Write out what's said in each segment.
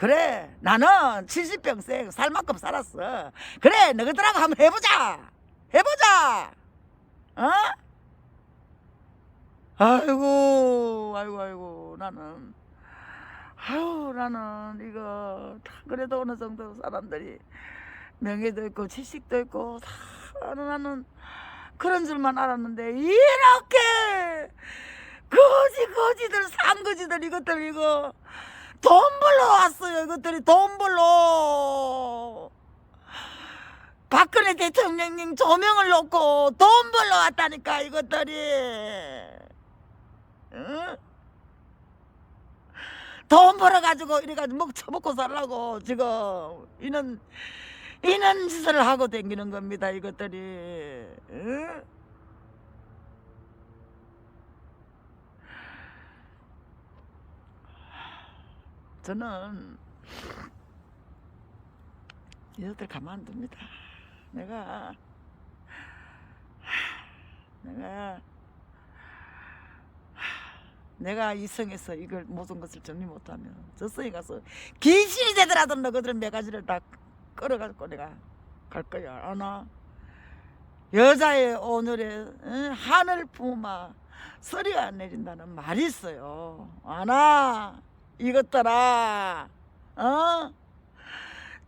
그래 나는 70평생 살 만큼 살았어. 그래 너희들하고 한번 해보자. 해보자. 어? 아이고 아이고 아이고 나는. 아유 나는 이거 다 그래도 어느 정도 사람들이 명예도 있고 지식도 있고 다 나는, 나는 그런 줄만 알았는데 이렇게 거지 거지들 상거지들 이것들 이거 돈 벌러 왔어요 이것들이 돈 벌러 박근혜 대통령님 조명을 놓고 돈 벌러 왔다니까 이것들이 응? 돈 벌어가지고 이래가지고 먹 처먹고 살라고 지금 이런 이런 짓을 하고 다니는 겁니다 이것들이 응? 저는 이것들 가만 안 둡니다. 내가 내가 내가 이 성에서 이걸 모든 것을 정리 못하면 저 성에 가서 귀신이 되더라도 너희들 몇 가지를 다 끌어가지고 내가 갈 거야. 아나? 여자의 오늘의 응? 하늘 부마 서리가 안 내린다는 말이 있어요. 아나 이것들아 어?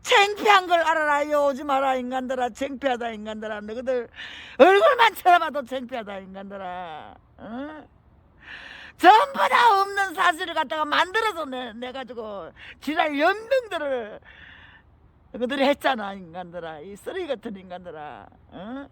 창피한 걸 알아라. 요즘 알아 인간들아. 창피하다 인간들아. 너희들 얼굴만 쳐다봐도 창피하다 인간들아. 어? 전부 다 없는 사실을 갖다가 만들어서 내, 내 가지고 지랄 연병들을 그들이 했잖아 인간들아. 이 쓰레기 같은 인간들아. 어?